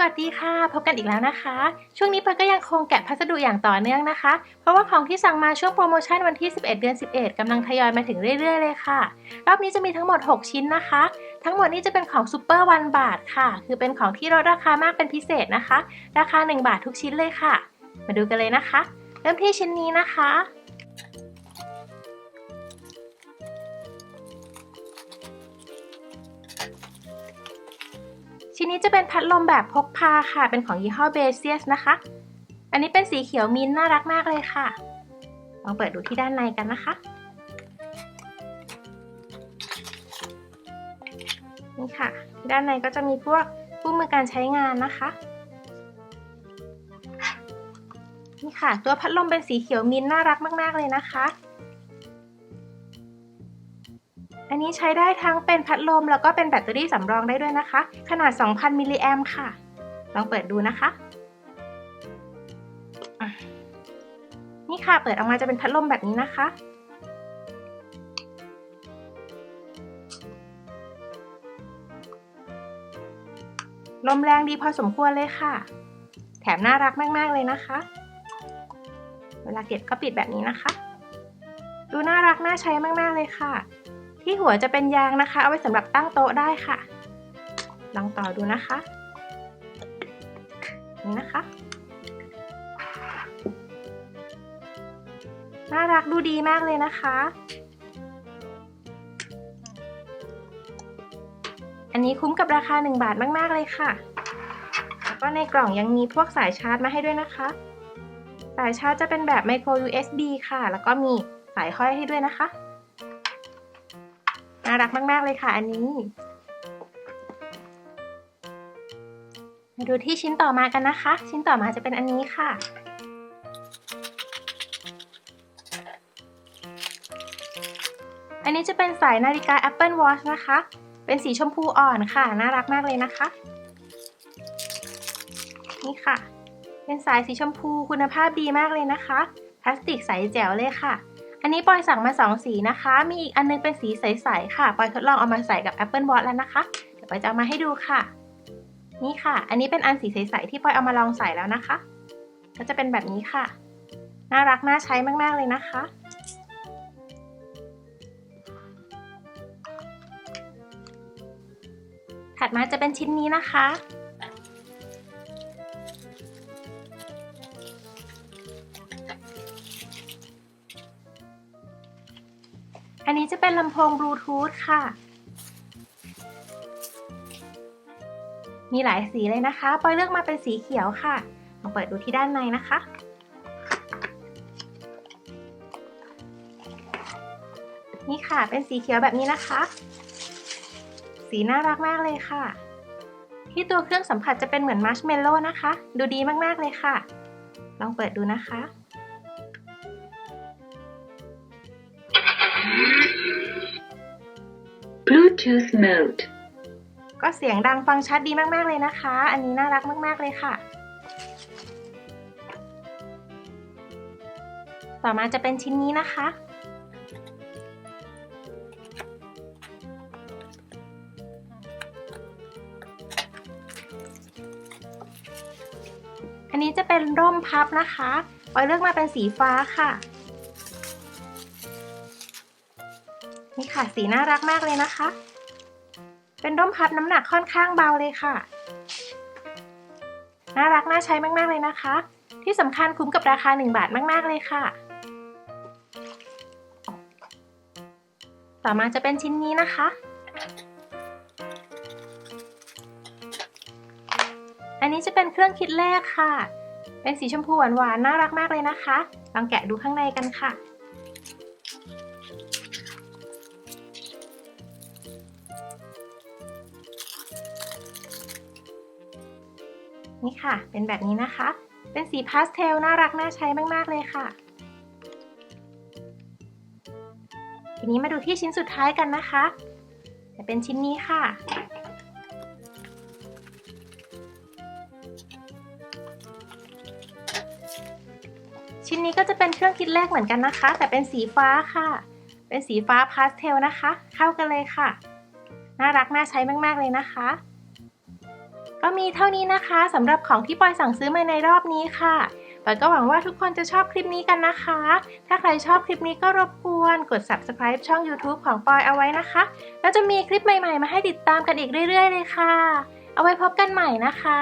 สวัสดีค่ะ พบกันอีกแล้วนะคะ ช่วงนี้ปอยก็ยังคงแกะพัสดุอย่างต่อเนื่องนะคะ เพราะว่าของที่สั่งมาช่วงโปรโมชั่นวันที่ 11 เดือน 11กำลังทยอยมาถึงเรื่อยๆเลยค่ะ รอบนี้จะมีทั้งหมด 6 ชิ้นนะคะ ทั้งหมดนี้จะเป็นของซูเปอร์วันบาทค่ะ คือเป็นของที่ลดราคามากเป็นพิเศษนะคะ ราคา 1 บาททุกชิ้นเลยค่ะ มาดูกันเลยนะคะ เริ่มที่ชิ้นนี้นะคะ ชิ้นนี้จะเป็นพัดลมแบบพกพาค่ะ เป็นของยี่ห้อเบเซียสนะคะ อันนี้เป็นสีเขียวมินน่ารักมากเลยค่ะ ลองเปิดดูที่ด้านในกันนะคะนี่ค่ะ ด้านในก็จะมีพวกคู่มือการใช้งานนะคะ นี่ค่ะ ตัวพัดลมเป็นสีเขียวมินน่ารักมาก ๆ เลยนะคะ นนี้ใช้ได้ทั้งเป็นพัดลมแล้วก็เป็นแบตเตอรี่สำรองได้ด้วยนะคะ ขนาด 2,000 มิลลิแอมค่ะ ลองเปิดดูนะคะอะนี่ค่ะ เปิดออกมาจะเป็นพัดลมแบบนี้นะคะ ลมแรงดีพอสมควรเลยค่ะ แถมน่ารักมาก ๆ เลยนะคะ เวลาเก็บก็ปิดแบบนี้นะคะ ดูน่ารักน่าใช้มาก ๆ เลยค่ะ ที่หัวจะเป็นยางนะคะ เอาไว้สำหรับตั้งโต๊ะได้ค่ะ ลองต่อดูนะคะ นี่นะคะ น่ารักดูดีมากเลยนะคะ อันนี้คุ้มกับราคา 1 บาทมากๆเลยค่ะ แล้วก็ในกล่องยังมีพวกสายชาร์จมาให้ด้วยนะคะ สายชาร์จจะเป็นแบบ micro USB ค่ะ แล้วก็มีสายห้อยให้ด้วยนะคะ รักมาก ๆ เลยค่ะอันนี้ มาดูที่ชิ้นต่อมากันนะคะ ชิ้นต่อมาจะเป็นอันนี้ค่ะอันนี้จะเป็นสายนาฬิกา Apple Watch นะคะ เป็นสีชมพูอ่อนค่ะ น่ารักมากเลยนะคะ นี่ค่ะ เป็นสายสีชมพูคุณภาพดีมากเลยนะคะ พลาสติกใสแจ๋วเลยค่ะ อันนี้ปอยสั่งมา 2 สีนะคะ มีอีกอันนึงเป็นสีใสๆค่ะ ปอยทดลองเอามาใส่กับ Apple Watch แล้วนะคะ เดี๋ยวปอยจะเอามาให้ดูค่ะ นี่ค่ะ อันนี้เป็นอันสีใสๆที่ปอยเอามาลองใส่แล้วนะคะ ก็จะเป็นแบบนี้ค่ะ น่ารักน่าใช้มากๆเลยนะคะถัดมาจะเป็นชิ้นนี้นะคะ อันนี้จะเป็นลำโพงบลูทูธค่ะ มีหลายสีเลยนะคะปอยเลือกมาเป็นสีเขียวค่ะลองเปิดดูที่ด้านในนะคะ นี่ค่ะเป็นสีเขียวแบบนี้นะคะ สีน่ารักมากเลยค่ะ ที่ตัวเครื่องสัมผัสจะเป็นเหมือนมัชเมลโล่นะคะ ดูดีมากๆเลยค่ะ ลองเปิดดูนะคะ Bluetooth mode. ก็เสียงดังฟังชัดดีมาก ๆ เลยนะคะ อันนี้น่ารักมาก ๆ เลยค่ะ ต่อมาจะเป็นชิ้นนี้นะคะ อันนี้จะเป็นร่มพับนะคะปอยเลือกมาเป็นสีฟ้าค่ะ นี่ค่ะสีน่ารักมากเลยนะคะ เป็นร่มพับน้ำหนักค่อนข้างเบาเลยค่ะ น่ารักน่าใช้มากๆเลยนะคะ ที่สำคัญคุ้มกับราคา 1 บาทมากๆเลยค่ะ ต่อมาจะเป็นชิ้นนี้นะคะ อันนี้จะเป็นเครื่องคิดเลขค่ะ เป็นสีชมพูหวานๆน่ารักมากเลยนะคะ ลองแกะดูข้างในกันค่ะ นี่ค่ะ เป็นแบบนี้นะคะ เป็นสีพาสเทลน่ารักน่าใช้มาก ๆ เลยค่ะ ทีนี้มาดูที่ชิ้นสุดท้ายกันนะคะ จะเป็นชิ้นนี้ค่ะ ชิ้นนี้ก็จะเป็นเครื่องคิดเลขเหมือนกันนะคะ แต่เป็นสีฟ้าค่ะ เป็นสีฟ้าพาสเทลนะคะ เข้ากันเลยค่ะ น่ารักน่าใช้มาก ๆ เลยนะคะ ก็มีเท่านี้นะคะสำหรับของที่ปอยสั่งซื้อมาในรอบนี้ค่ะปอยก็หวังว่าทุกคนจะชอบคลิปนี้กันนะคะ ถ้าใครชอบคลิปนี้ก็รบกวนกด subscribe ช่อง YouTube ของปอยเอาไว้นะคะ แล้วจะมีคลิปใหม่ๆ มาให้ติดตามกันอีกเรื่อยๆ เลยค่ะ เอาไว้พบกันใหม่นะคะ